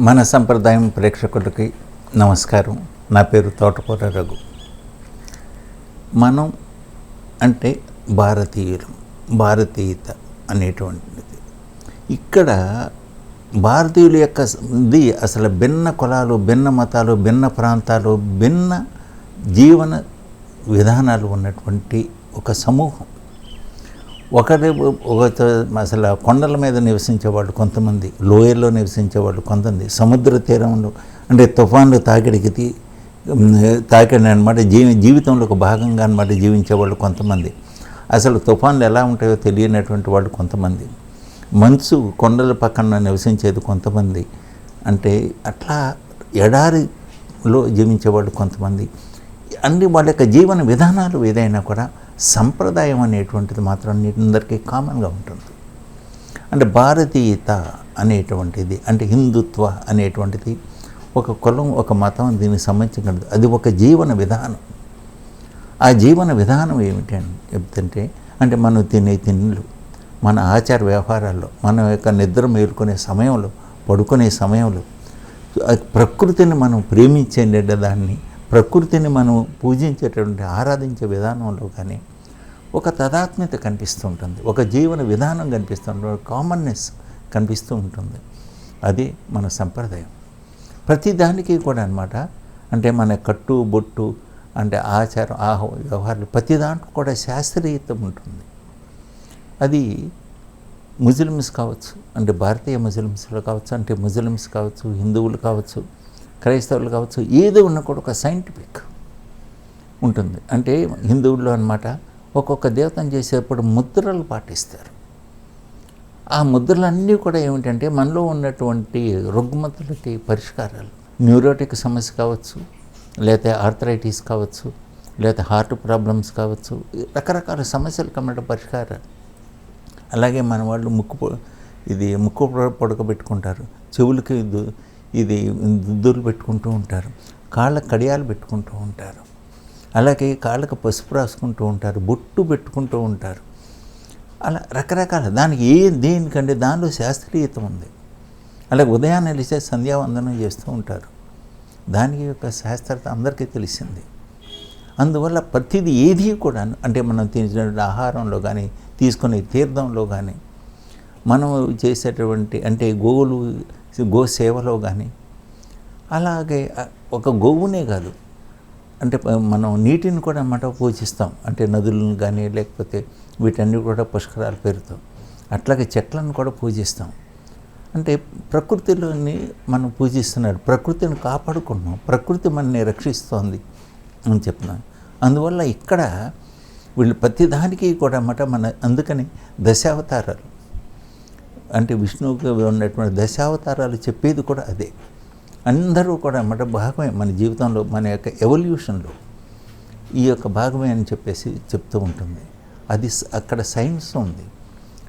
మన సంప్రదాయం ప్రేక్షకులకి నమస్కారం. నా పేరు తోటకూర రఘు. మనం అంటే భారతీయులం భారతీయత అనేటువంటిది. ఇక్కడ భారతీయుల యొక్క ఇది అసలు భిన్న కులాలు భిన్న మతాలు భిన్న ప్రాంతాలు భిన్న జీవన విధానాలు ఉన్నటువంటి ఒక సమూహం. ఒకరి ఒక అసలు కొండల మీద నివసించేవాళ్ళు కొంతమంది లోయల్లో నివసించేవాళ్ళు కొంతమంది సముద్ర తీరంలో అంటే తుఫాన్లు తాకిడికి తీ తాకిడి అనమాట జీవి జీవితంలో ఒక భాగంగా అనమాట జీవించేవాళ్ళు కొంతమంది. అసలు తుఫాన్లు ఎలా ఉంటాయో తెలియనటువంటి వాళ్ళు కొంతమంది. మంచు కొండల పక్కన నివసించేది కొంతమంది. అంటే అట్లా ఎడారిలో జీవించేవాళ్ళు కొంతమంది. అన్ని వాళ్ళ యొక్క జీవన విధానాలు ఏదైనా కూడా సంప్రదాయం అనేటువంటిది మాత్రం అందరికీ కామన్గా ఉంటుంది. అంటే భారతీయత అనేటువంటిది అంటే హిందుత్వ అనేటువంటిది ఒక కులం ఒక మతం దీనికి సంబంధించినది. అది ఒక జీవన విధానం. ఆ జీవన విధానం ఏమిటి అని చెప్తుంటే అంటే మనం తినే తిండ్లు మన ఆచార వ్యవహారాల్లో మన యొక్క నిద్ర మేలుకునే సమయంలో పడుకునే సమయంలో ప్రకృతిని మనం ప్రేమించే దాన్ని ప్రకృతిని మనం పూజించేటటువంటి ఆరాధించే విధానంలో కానీ ఒక తదాత్మ్యత కనిపిస్తూ ఉంటుంది. ఒక జీవన విధానం కనిపిస్తూ ఉంటుంది. కామన్నెస్ కనిపిస్తూ ఉంటుంది. అది మన సంప్రదాయం. ప్రతిదానికి కూడా అనమాట అంటే మన కట్టు బొట్టు అంటే ఆచారం ఆహ వ్యవహారాలు ప్రతి దాంట్లో కూడా శాస్త్రీయత ఉంటుంది. అది ముస్లిమ్స్ కావచ్చు అంటే భారతీయ ముస్లిమ్స్లో కావచ్చు అంటే ముస్లిమ్స్ కావచ్చు హిందువులు కావచ్చు క్రైస్తవులు కావచ్చు ఏదో ఉన్న కూడా ఒక సైంటిఫిక్ ఉంటుంది. అంటే హిందువుల్లో అనమాట ఒక్కొక్క దేవతను చేసేటప్పుడు ముద్రలు పాటిస్తారు. ఆ ముద్రలన్నీ కూడా ఏమిటంటే మనలో ఉన్నటువంటి రుగ్మతులకి పరిష్కారాలు. న్యూరోటిక్ సమస్య కావచ్చు లేకపోతే ఆర్థరైటిస్ కావచ్చు లేకపోతే హార్ట్ ప్రాబ్లమ్స్ కావచ్చు రకరకాల సమస్యలు కమ్మట పరిష్కారాలు. అలాగే మన వాళ్ళు ముక్కు ఇది ముక్కు పొడక చెవులకి ఇది దుద్దులు పెట్టుకుంటూ ఉంటారు. కాళ్ళకు కడియాలు పెట్టుకుంటూ ఉంటారు. అలాగే కాళ్ళకు పసుపు రాసుకుంటూ ఉంటారు. బొట్టు పెట్టుకుంటూ ఉంటారు. అలా రకరకాల దానికి ఏ దేనికంటే దానిలో శాస్త్రీయత ఉంది. అలాగే ఉదయాన్నే లేచే సంధ్యావందనం చేస్తూ ఉంటారు. దానికి యొక్క శాస్త్రత అందరికీ తెలిసింది. అందువల్ల ప్రతిదీ ఏది కూడా అంటే మనం తినే ఆహారంలో కానీ తీసుకునే తీర్థంలో కానీ మనం చేసేటువంటి అంటే గోవులు గో సేవలో కానీ అలాగే ఒక గోవునే కాదు. అంటే మనం నీటిని కూడా అన్నమాట పూజిస్తాం. అంటే నదులను కానీ లేకపోతే వీటన్ని కూడా పుష్కరాలు పేరుతాం. అట్లాగే చెట్లను కూడా పూజిస్తాం. అంటే ప్రకృతిలోని మనం పూజిస్తున్నాడు ప్రకృతిని కాపాడుకుంటున్నాం. ప్రకృతి మనని రక్షిస్తోంది అని చెప్తున్నాం అందువల్ల ఇక్కడ వీళ్ళు ప్రతిదానికి కూడా అన్నమాట మన అందుకని దశావతారాలు. అంటే విష్ణువుకి ఉన్నటువంటి దశావతారాలు చెప్పేది కూడా అదే. అందరూ కూడా అన్నమాట భాగమే మన జీవితంలో మన యొక్క ఎవల్యూషన్లో ఈ యొక్క భాగమే అని చెప్పేసి చెప్తూ ఉంటుంది. అది అక్కడ సైన్స్ ఉంది.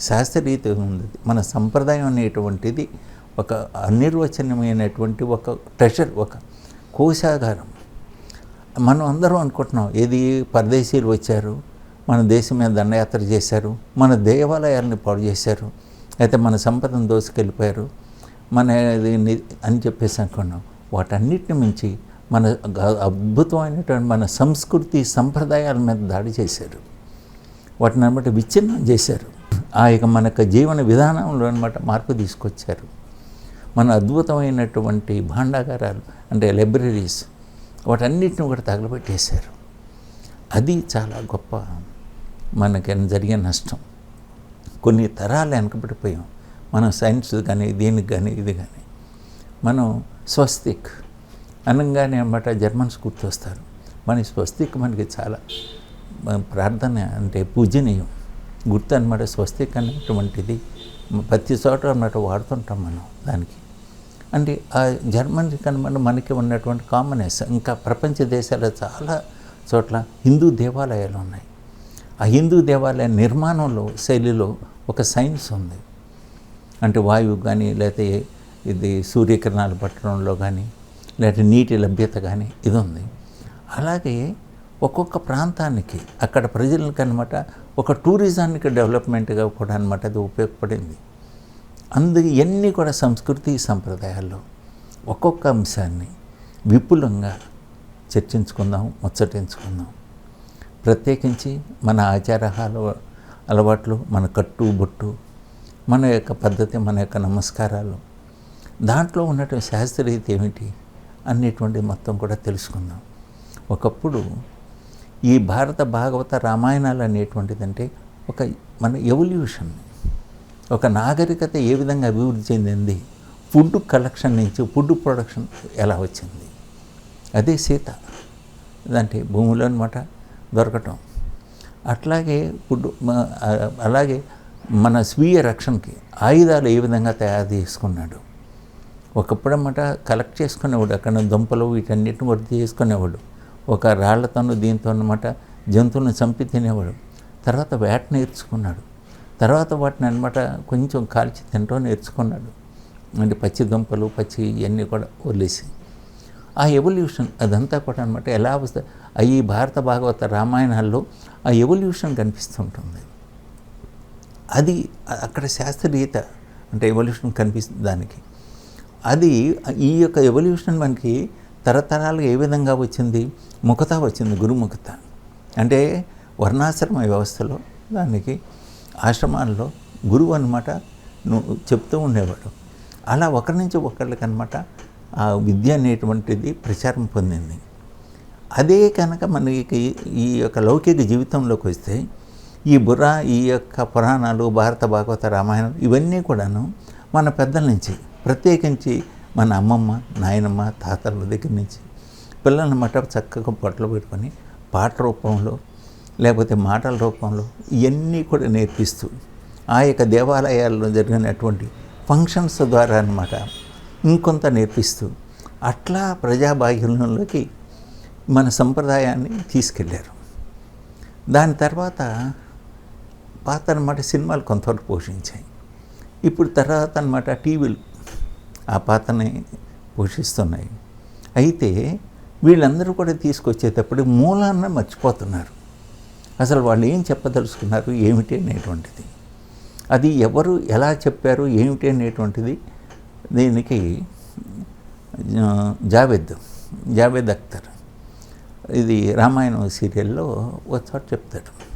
శాస్త్రీయత ఉంది. మన సంప్రదాయం అనేటువంటిది ఒక అనిర్వచనమైనటువంటి ఒక ట్రెషర్ ఒక కోశాగారం. మనం అందరం అనుకుంటున్నాం ఏది పరదేశీయులు వచ్చారు మన దేశం మీద దండయాత్ర చేశారు మన దేవాలయాలని పాడు చేశారు అయితే మన సంపదను దోసుకెళ్ళిపోయారు. మన అని చెప్పేసి అనుకున్నాం. వాటన్నిటిని మించి మన అద్భుతమైనటువంటి మన సంస్కృతి సంప్రదాయాల మీద దాడి చేశారు. వాటిని అనమాట విచ్ఛిన్నం చేశారు. ఆ యొక్క మన యొక్క జీవన విధానంలో అనమాట మార్పు తీసుకొచ్చారు. మన అద్భుతమైనటువంటి భాండాగారాలు అంటే లైబ్రరీస్ వాటన్నిటిని కూడా తగలబెట్టేశారు. అది చాలా గొప్ప మనకి జరిగే నష్టం. కొన్ని తరాలు వెనకబడిపోయాం. మనం సైన్స్ కానీ దీనికి కానీ ఇది కానీ. మనం స్వస్తిక్ అనగానే అనమాట జర్మన్స్ గుర్తొస్తారు. మన స్వస్తిక్ మనకి చాలా ప్రార్థన అంటే పూజనీయం. గుర్తు అనమాట స్వస్తిక్ అనేటువంటిది ప్రతి చోట అన్నమాట వాడుతుంటాం మనం దానికి. అంటే ఆ జర్మన్ కనమాట మనకి ఉన్నటువంటి కామనెస్ ఇంకా ప్రపంచ దేశాల్లో చాలా చోట్ల హిందూ దేవాలయాలు ఉన్నాయి. ఆ హిందూ దేవాలయ నిర్మాణంలో శైలిలో ఒక సైన్స్ ఉంది. అంటే వాయువు కానీ లేకపోతే ఇది సూర్యకిరణాలు పట్టడంలో కానీ లేకపోతే నీటి లభ్యత కానీ ఇది ఉంది. అలాగే ఒక్కొక్క ప్రాంతానికి అక్కడ ప్రజలకు అనమాట ఒక టూరిజానికి డెవలప్మెంట్గా కూడా అనమాట అది ఉపయోగపడింది. అందుకే ఇవన్నీ కూడా సంస్కృతి సంప్రదాయాల్లో ఒక్కొక్క అంశాన్ని విపులంగా చర్చించుకుందాం ముచ్చటించుకుందాం. ప్రత్యేకించి మన ఆచారాలు అలవాట్లు మన కట్టు బొట్టు మన యొక్క పద్ధతి మన యొక్క నమస్కారాలు. దాంట్లో ఉన్నటువంటి శాస్త్రీయత ఏమిటి? అనేటువంటి మొత్తం కూడా తెలుసుకుందాం. ఒకప్పుడు ఈ భారత భాగవత రామాయణాలు అనేటువంటిదంటే ఒక మన ఎవల్యూషన్ ఒక నాగరికత ఏ విధంగా అభివృద్ధి చెందింది? ఫుడ్ కలెక్షన్ నుంచి ఫుడ్ ప్రొడక్షన్ ఎలా వచ్చింది? అదే సీత. అంటే భూమిలో అనమాట దొరకటం. అట్లాగే అలాగే మన స్వీయ రక్షణకి ఆయుధాలు ఏ విధంగా తయారు చేసుకున్నాడు? ఒకప్పుడు అన్నమాట కలెక్ట్ చేసుకునేవాడు అక్కడ దుంపలు వీటన్నిటిని వృద్ధి చేసుకునేవాడు. ఒక రాళ్ళతోనూ దీంతో అనమాట జంతువులను చంపి తినేవాడు. తర్వాత వేట నేర్చుకున్నాడు. తర్వాత వాటిని అనమాట కొంచెం కాల్చి తినటం నేర్చుకున్నాడు. అంటే పచ్చి దుంపలు పచ్చి ఇవన్నీ కూడా వదిలేసి. ఆ ఎవల్యూషన్ అదంతా కూడా అనమాట ఎలా వస్తుంది ఈ భారత భాగవత రామాయణాల్లో ఆ ఎవల్యూషన్ కనిపిస్తుంటుంది. అది అక్కడ శాస్త్రీయత అంటే ఎవల్యూషన్ కనిపిస్తుంది దానికి. అది ఈ యొక్క ఎవల్యూషన్ మనకి తరతరాలు ఏ విధంగా వచ్చింది? ముఖత వచ్చింది గురుముఖత అంటే వర్ణాశ్రమ వ్యవస్థలో దానికి ఆశ్రమాల్లో గురువు అనమాట చెప్తూ ఉండేవాడు. అలా ఒకరి నుంచి ఒకళ్ళకి అనమాట ఆ విద్య అనేటువంటిది ప్రచారం పొందింది. అదే కనుక మనకి ఈ యొక్క లౌకిక జీవితంలోకి వస్తే ఈ బుర్ర ఈ యొక్క పురాణాలు భారత భాగవత రామాయణం ఇవన్నీ కూడాను మన పెద్దల నుంచి ప్రత్యేకించి మన అమ్మమ్మ నాయనమ్మ తాతల దగ్గర నుంచి పిల్లలన్నమాట చక్కగా పొట్టలు పెట్టుకొని పాట రూపంలో లేకపోతే మాటల రూపంలో ఇవన్నీ కూడా నేర్పిస్తూ ఆ యొక్క దేవాలయాల్లో జరిగినటువంటి ఫంక్షన్స్ ద్వారా అన్నమాట ఇంకొంత నేర్పిస్తూ అట్లా ప్రజాబాహ్యంలోకి మన సంప్రదాయాన్ని తీసుకెళ్ళారు దాని తర్వాత పాత అనమాట సినిమాలు కొంతవరకు పోషించాయి. ఇప్పుడు తర్వాత అనమాట టీవీలు ఆ పాత్రని పోషిస్తున్నాయి. అయితే వీళ్ళందరూ కూడా తీసుకొచ్చేటప్పుడు మూలాన్న మర్చిపోతున్నారు. అసలు వాళ్ళు ఏం చెప్పదలుచుకున్నారు? ఏమిటి అనేటువంటిది. అది ఎవరు ఎలా చెప్పారు? ఏమిటి అనేటువంటిది దీనికి జావేద్ జావేద్ అఖ్తర్ ఇది రామాయణం సీరియల్లో ఒక చోట చెప్తాడు.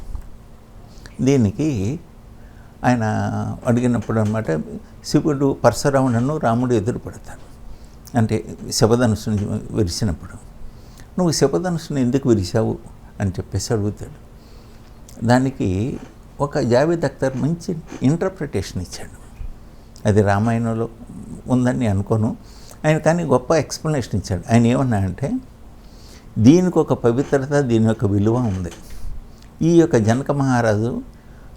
దీనికి ఆయన అడిగినప్పుడు అనమాట శివుడు పరశురాముడను రాముడు ఎదురు పడతాడు. అంటే శివధనుసుని విరిసినప్పుడు నువ్వు శివధనుసుని ఎందుకు విరిశావు అని చెప్పేసి అడుగుతాడు. దానికి ఒక జావేద్ అఖ్తర్ మంచి ఇంటర్ప్రిటేషన్ ఇచ్చాడు. అది రామాయణంలో ఉందని నేను అనుకోను. ఆయన కానీ గొప్ప ఎక్స్ప్లెనేషన్ ఇచ్చాడు. ఆయన ఏమన్నా అంటే దీనికి ఒక పవిత్రత దీని యొక్క విలువ ఉంది. ఈ యొక్క జనక మహారాజు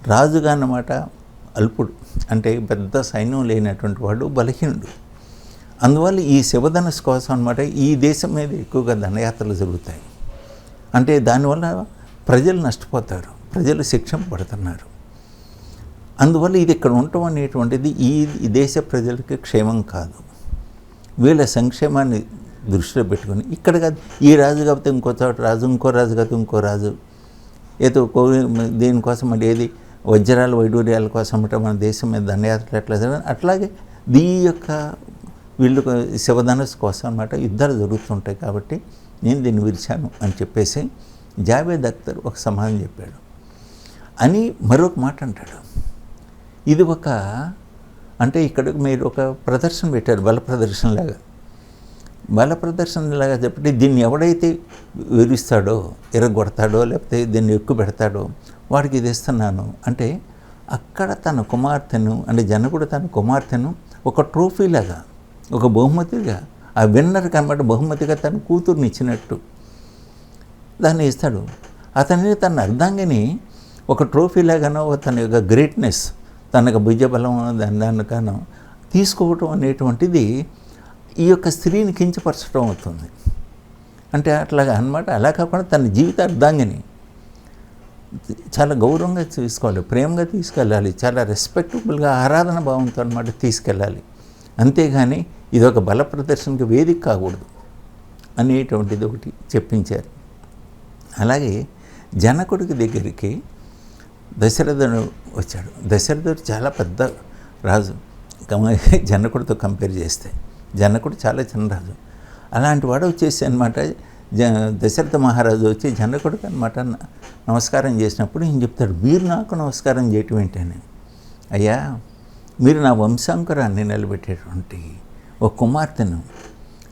రాజుగా అన్నమాట అల్పుడు. అంటే పెద్ద సైన్యం లేనటువంటి వాడు బలహీనుడు. అందువల్ల ఈ శివధనుస్ కోసం అనమాట ఈ దేశం మీద ఎక్కువగా దండయాత్రలు జరుగుతాయి. అంటే దానివల్ల ప్రజలు నష్టపోతారు. ప్రజలు శిక్షింపబడుతున్నారు. అందువల్ల ఇది ఇక్కడ ఉండటం అనేటువంటిది ఈ దేశ ప్రజలకి క్షేమం కాదు. వీళ్ళ సంక్షేమాన్ని దృష్టిలో పెట్టుకొని ఇక్కడ కాదు ఈ రాజు కాకపోతే ఇంకో చోట రాజు ఇంకో రాజు కాకపోతే ఇంకో రాజు. ఏదో కో దీనికోసం అంటే ఏది వజ్రాల వైడూర్యాల కోసం అంటే మన దేశం మీద దండయాత్రలు ఎట్లా జరగదు అట్లాగే దీ యొక్క వీళ్ళు శివధనుస్ కోసం అనమాట యుద్ధాలు జరుగుతుంటాయి కాబట్టి నేను దీన్ని విరిచాను అని చెప్పేసి జావేద్ అఖ్తర్ ఒక సమాధానం చెప్పాడు. అని మరొక మాట అంటాడు. ఇది ఒక అంటే ఇక్కడ మీరు ఒక ప్రదర్శన పెట్టారు బల ప్రదర్శనలాగా. బల ప్రదర్శనలాగా చెప్పి దీన్ని ఎవడైతే వివరిస్తాడో ఎరగొడతాడో లేకపోతే దీన్ని ఎక్కువ పెడతాడో వాడికి ఇది ఇస్తున్నాను. అంటే అక్కడ తన కుమార్తెను అంటే జనకుడు తన కుమార్తెను ఒక ట్రోఫీలాగా ఒక బహుమతిగా ఆ విన్నర్కి అన్నమాట బహుమతిగా తన కూతుర్ని ఇచ్చినట్టు దాన్ని ఇస్తాడు. అతని తన అర్థంగాని ఒక ట్రోఫీలాగానో తన యొక్క గ్రేట్నెస్ తనకు భుజబలం దాని దానికనో తీసుకోవటం అనేటువంటిది ఈ యొక్క స్త్రీని కించపరచడం అవుతుంది. అంటే అట్లాగా అన్నమాట. అలా కాకుండా తన జీవిత అర్థాంగిని చాలా గౌరవంగా తీసుకోవాలి ప్రేమగా తీసుకెళ్ళాలి చాలా రెస్పెక్టబుల్గా ఆరాధన భావంతో అనమాట తీసుకెళ్ళాలి. అంతేగాని ఇది ఒక బల ప్రదర్శనకి వేదిక కాకూడదు అనేటువంటిది ఒకటి చెప్పించారు. అలాగే జనకుడికి దగ్గరికి దశరథుడు వచ్చాడు. దశరథుడు చాలా పెద్ద రాజు. జనకుడితో కంపేర్ చేస్తే. జనకుడు చాలా చిన్న రాజు. అలాంటి వాడు వచ్చేసి అనమాట జ దశరథ మహారాజు వచ్చి జనకుడికి అనమాట నమస్కారం చేసినప్పుడు ఈయన చెప్తాడు మీరు నాకు నమస్కారం చేయటం ఏంటని? అయ్యా మీరు నా వంశాంకురాన్ని నిలబెట్టేటువంటి ఒక కుమార్తెను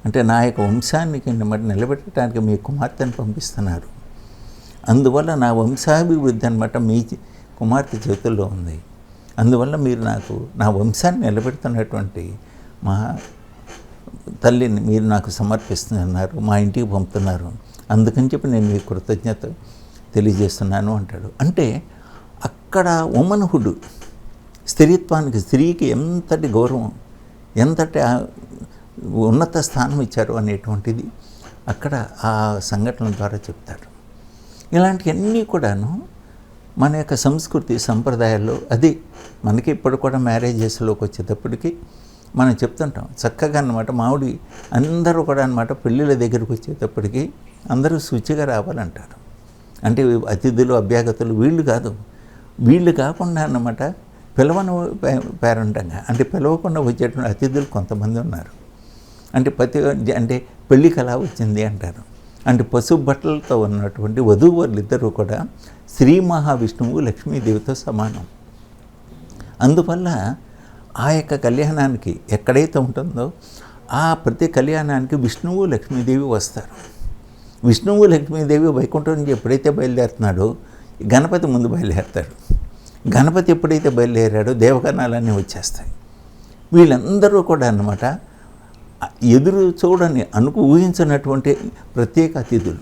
అంటే నా యొక్క వంశానికి నిలబెట్టడానికి మీ కుమార్తెను పంపిస్తున్నారు. అందువల్ల నా వంశాభివృద్ధి అనమాట మీ కుమార్తె చేతుల్లో ఉంది. అందువల్ల మీరు నాకు నా వంశాన్ని నిలబెడుతున్నటువంటి మా తల్లిని మీరు నాకు సమర్పిస్తున్నారు మా ఇంటికి పంపుతున్నారు. అందుకని చెప్పి నేను మీ కృతజ్ఞత తెలియజేస్తున్నాను అంటాడు. అంటే అక్కడ ఉమన్హుడు స్త్రీత్వానికి స్త్రీకి ఎంతటి గౌరవం ఎంతటి ఉన్నత స్థానం ఇచ్చారు అనేటువంటిది అక్కడ ఆ సంఘటన ద్వారా చెప్తారు. ఇలాంటివన్నీ కూడాను మన యొక్క సంస్కృతి సంప్రదాయాల్లో అది మనకి ఇప్పుడు కూడా మ్యారేజెస్లోకి వచ్చేటప్పటికి మనం చెప్తుంటాం. చక్కగా అన్నమాట మామిడి అందరూ కూడా అన్నమాట పెళ్ళిళ్ళ దగ్గరికి వచ్చేటప్పటికి అందరూ శుచిగా రావాలంటారు. అంటే అతిథులు అభ్యాగతులు వీళ్ళు కాదు. వీళ్ళు కాకుండా అన్నమాట పిలవని పేరంటంగా అంటే పిలవకుండా వచ్చేటువంటి అతిథులు కొంతమంది ఉన్నారు. అంటే ప్రతి అంటే పెళ్ళికి అలా వచ్చింది అంటారు. అంటే పసుపు బట్టలతో ఉన్నటువంటి వధూవరులు ఇద్దరూ కూడా శ్రీ మహావిష్ణువు లక్ష్మీదేవితో సమానం. అందువల్ల ఆ యొక్క కళ్యాణానికి ఎక్కడైతే ఉంటుందో ఆ ప్రతి కళ్యాణానికి విష్ణువు లక్ష్మీదేవి వస్తారు. విష్ణువు లక్ష్మీదేవి వైకుంఠం నుంచి ఎప్పుడైతే బయలుదేరుతున్నాడో గణపతి ముందు బయలుదేరుతాడు. గణపతి ఎప్పుడైతే బయలుదేరాడో దేవగణాలన్నీ వచ్చేస్తాయి. వీళ్ళందరూ కూడా అన్నమాట ఎదురు చూడని అనుకు ఊహించినటువంటి ప్రత్యేక అతిథులు.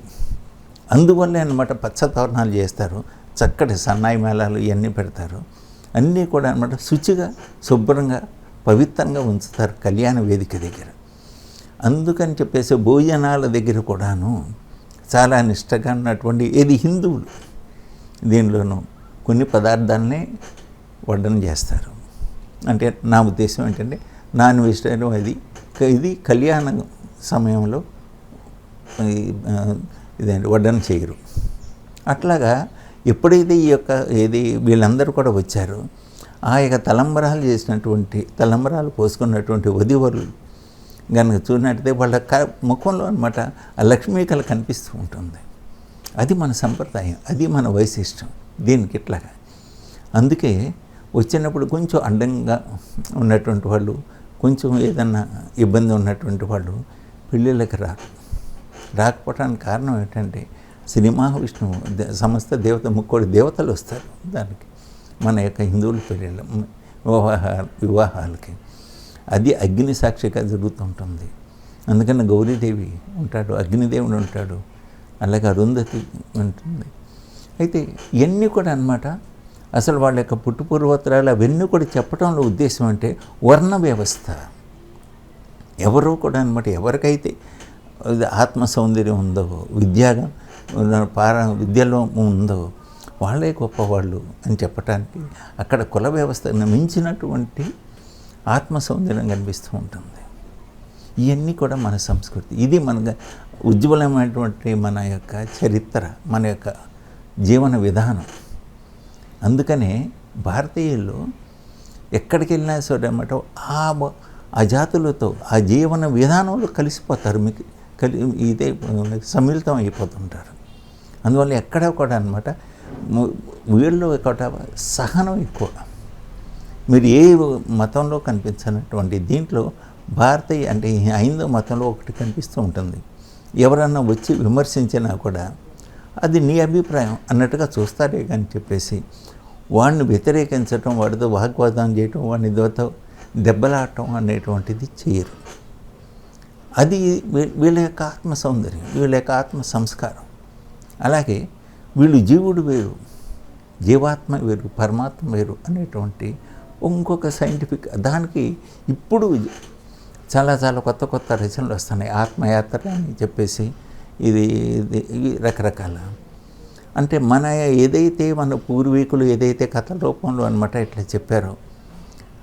అందువల్లే అనమాట పచ్చ తోరణాలు చేస్తారు చక్కటి సన్నాయి మేళాలు ఇవన్నీ పెడతారు. అన్నీ కూడా అన్నమాట శుచిగా శుభ్రంగా పవిత్రంగా ఉంచుతారు కళ్యాణ వేదిక దగ్గర. అందుకని చెప్పేసి భోజనాల దగ్గర కూడాను చాలా నిష్టగా ఉన్నటువంటి ఏది హిందువులు దీనిలోనూ కొన్ని పదార్థాలని వడ్డన చేస్తారు. అంటే నా ఉద్దేశం ఏంటంటే నాన్ వెజిటేరియన్ అది ఇది కళ్యాణ సమయంలో ఇదేంటి వడ్డన చేయరు. అట్లాగా ఎప్పుడైతే ఈ యొక్క ఏది వీళ్ళందరూ కూడా వచ్చారో ఆ యొక్క తలంబరాలు చేసినటువంటి తలంబరాలు పోసుకున్నటువంటి వధువరులు కనుక చూసినట్టయితే వాళ్ళ క ముఖంలో అనమాట ఆ లక్ష్మీ కళ కనిపిస్తూ ఉంటుంది. అది మన సంప్రదాయం అది మన వైశిష్టం దీనికి ఇట్లాగా. అందుకే వచ్చినప్పుడు కొంచెం అడ్డంగా ఉన్నటువంటి వాళ్ళు కొంచెం ఏదన్నా ఇబ్బంది ఉన్నటువంటి వాళ్ళు పెళ్ళిళ్ళకి రారు రాకపోవడానికి కారణం ఏంటంటే సినిమా విష్ణువు సమస్త దేవత ముక్కోడి దేవతలు వస్తారు దానికి. మన యొక్క హిందువుల పెళ్ళిళ్ళ వివాహ వివాహాలకి. అది అగ్ని సాక్షిగా జరుగుతుంటుంది అందుకని గౌరీదేవి ఉంటాడు అగ్నిదేవుడు ఉంటాడు అలాగే అరుంధతి ఉంటుంది. అయితే ఇవన్నీ కూడా అన్నమాట అసలు వాళ్ళ యొక్క పుట్టుపూర్వోత్తరాలు అవన్నీ కూడా చెప్పడంలో ఉద్దేశం అంటే వర్ణ వ్యవస్థ. ఎవరో కూడా అనమాట ఎవరికైతే ఆత్మ సౌందర్యం ఉందో విద్యాగా పార విద్యలో ఉందో వాళ్ళే గొప్పవాళ్ళు అని చెప్పటానికి అక్కడ కుల వ్యవస్థను మించినటువంటి ఆత్మ సౌందర్యం కనిపిస్తూ ఉంటుంది. ఇవన్నీ కూడా మన సంస్కృతి. ఇది మన ఉజ్వలమైనటువంటి మన యొక్క చరిత్ర మన యొక్క జీవన విధానం. అందుకనే భారతీయులు ఎక్కడికి వెళ్ళినా సరే అన్నమాట ఆ ఆ జాతులతో ఆ జీవన విధానంలో కలిసిపోతారు మీకు కలి ఇదే సమ్మిళితం అయిపోతుంటారు. అందువల్ల ఎక్కడ కూడా అనమాట వీళ్ళు కూడా సహనం ఎక్కువ. మీరు ఏ మతంలో కనిపించినటువంటి దీంట్లో భారతీయ అంటే హైందో హైందవ మతంలో ఒకటి కనిపిస్తూ ఉంటుంది. ఎవరన్నా వచ్చి విమర్శించినా కూడా అది నీ అభిప్రాయం అన్నట్టుగా చూస్తారే కానీ చెప్పేసి వాడిని వ్యతిరేకించటం వాడితో వాగ్వాదం చేయటం వాడిని దోతో దెబ్బలాడటం అనేటువంటిది చేయరు. అది వీళ్ళ యొక్క ఆత్మ సౌందర్యం వీళ్ళ యొక్క ఆత్మ సంస్కారం. అలాగే వీళ్ళు జీవుడు వేరు జీవాత్మ వేరు పరమాత్మ వేరు అనేటువంటి ఇంకొక సైంటిఫిక్ దానికి ఇప్పుడు చాలా చాలా కొత్త కొత్త రచనలు వస్తున్నాయి. ఆత్మయాత్ర అని చెప్పేసి ఇది ఇది రకరకాల. అంటే మన ఏదైతే మన పూర్వీకులు ఏదైతే కథల రూపంలో అనమాట ఇట్లా చెప్పారో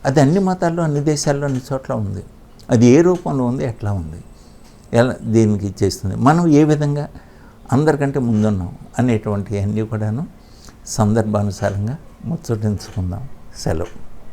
అది అన్ని మతాల్లో అన్ని దేశాల్లో అన్ని చోట్ల ఉంది. అది ఏ రూపంలో ఉంది ఎట్లా ఉంది. ఎలా దీనికి ఇచ్చేస్తుంది మనం ఏ విధంగా అందరికంటే ముందున్నాం అనేటువంటి అన్నీ కూడాను సందర్భానుసారంగా ముచ్చటించుకుందాం. సెలవు.